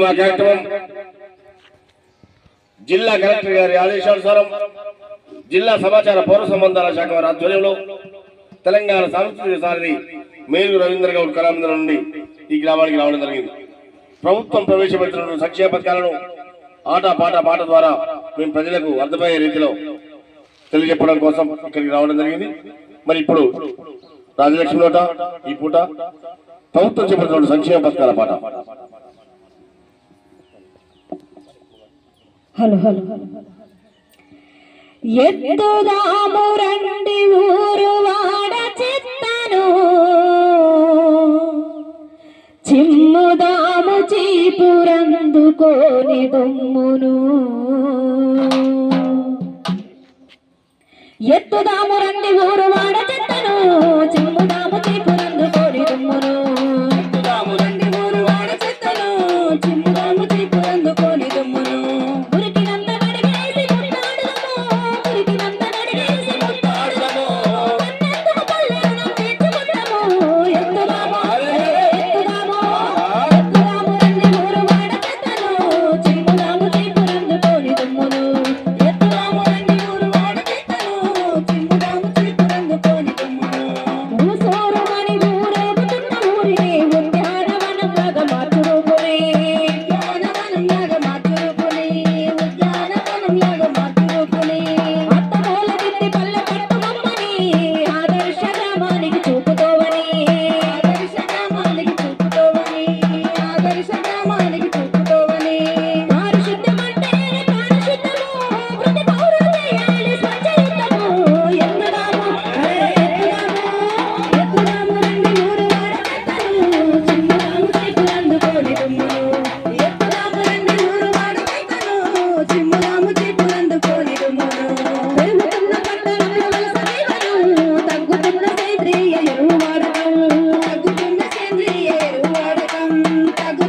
మా కార్యక్రమం జిల్లా కలెక్టర్ గారి ఆదేశానుసారం జిల్లా సమాచార పౌర సంబంధాల శాఖ వారి ఆధ్వర్యంలో తెలంగాణ సాంస్కృతిక సారథి మేలు రవీంద్ర గౌడ్ కళామందిరం నుండి ఈ గ్రామానికి రావడం జరిగింది. ప్రభుత్వం ప్రవేశపెడుతున్న సంక్షేమ పథకాలను ఆట పాట పాట ద్వారా మేము ప్రజలకు అర్థమయ్యే రీతిలో తెలియజెప్పడం కోసం ఇక్కడికి రావడం జరిగింది. మరి ఇప్పుడు రాజలక్ష్మి నోట ఈ పూట ప్రభుత్వం చేపడుతున్న సంక్షేమ పథకాల పాట. హలో హలో ఎత్తుదాము రండి ఊరు వాడ చెత్తను. చిమ్ముదాము చీపురందుకోని దుమ్మును. ఎత్తుదాము రండి ఊరు వాడ చెత్తను. చిమ్ము Thank.